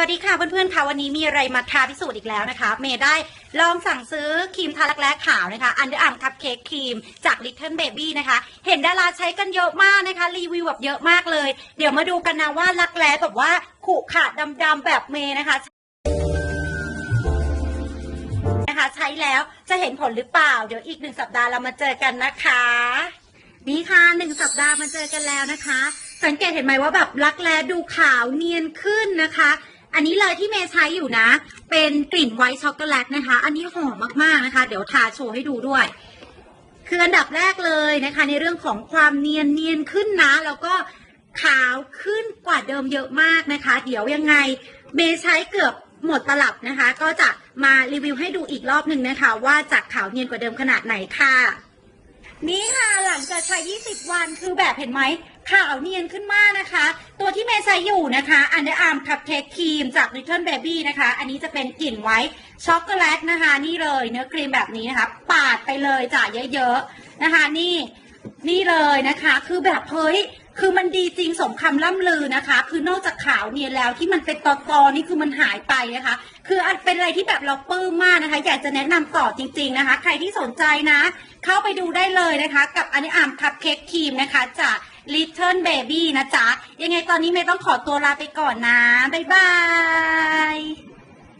วัสดีค่ะเพื่อนๆค่ะวันนี้มีอะไรมาทาพิสูจน์อีกแล้วนะคะ เมย์ได้ลองสั่งซื้อครีมทารักแร้ขาวนะคะอันเดอร์อาร์มคัพเค้กครีมจาก Little Baby นะคะ เห็นดาราใช้กันเยอะมากนะคะ รีวิวแบบเยอะมากเลย เดี๋ยวมาดูกันนะว่ารักแร้แบบว่าขรุขระดำๆแบบเมย์นะคะนะคะ ใช้แล้วจะเห็นผลหรือเปล่า เดี๋ยวอีกหนึ่งสัปดาห์เรามาเจอกันนะคะนี่ค่ะหนึ่งสัปดาห์มาเจอกันแล้วนะคะ สังเกตเห็นไหมว่าแบบรักแร้ดูขาวเนียนขึ้นนะคะ อันนี้เลยที่เมย์ใช้อยู่นะ เป็นกลิ่นไวท์ช็อกโกแลตนะคะ อันนี้หอมมากๆนะคะ เดี๋ยวทาโชว์ให้ดูด้วย คืออันดับแรกเลยนะคะ ในเรื่องของความเนียนเนียนขึ้นนะ แล้วก็ขาวขึ้นกว่าเดิมเยอะมากนะคะ เดี๋ยวยังไงเมย์ใช้เกือบหมดตลับนะคะ ก็จะมารีวิวให้ดูอีกรอบหนึ่งนะคะ ว่าจากขาวเนียนกว่าเดิมขนาดไหนค่ะ นี่ค่ะหลังจากใช้ 20 วันคือแบบเห็นไหมขาวเนียนขึ้นมากนะคะ ตัวที่เมย์อยู่นะคะ Under Arm Cupcake Cream จาก Little Baby นะคะ อันนี้จะเป็นกลิ่นไว้ช็อกโกแลตนะคะ นี่เลยเนื้อครีมแบบนี้นะคะ ปาดไปเลยจ้ะเยอะๆนะคะ นี่นี่เลยนะคะ คือแบบเฮ้ยคือมันดีจริงสมคำล่ำลือนะคะ คือนอกจากขาวเนียนแล้วที่มันเป็นตอตอนี่คือมันหายไปนะคะ คืออันเป็นอะไรที่แบบเราปลื้มมากนะคะ อยากจะแนะนำต่อจริง ๆนะคะ ใครที่สนใจนะ เข้าไปดูได้เลยนะคะ กับอันนี้อามคัพเค้กครีมนะคะจาก Little Baby นะจ๊ะ ยังไงตอนนี้เมย์ต้องขอตัวลาไปก่อนนะ บ๊ายบาย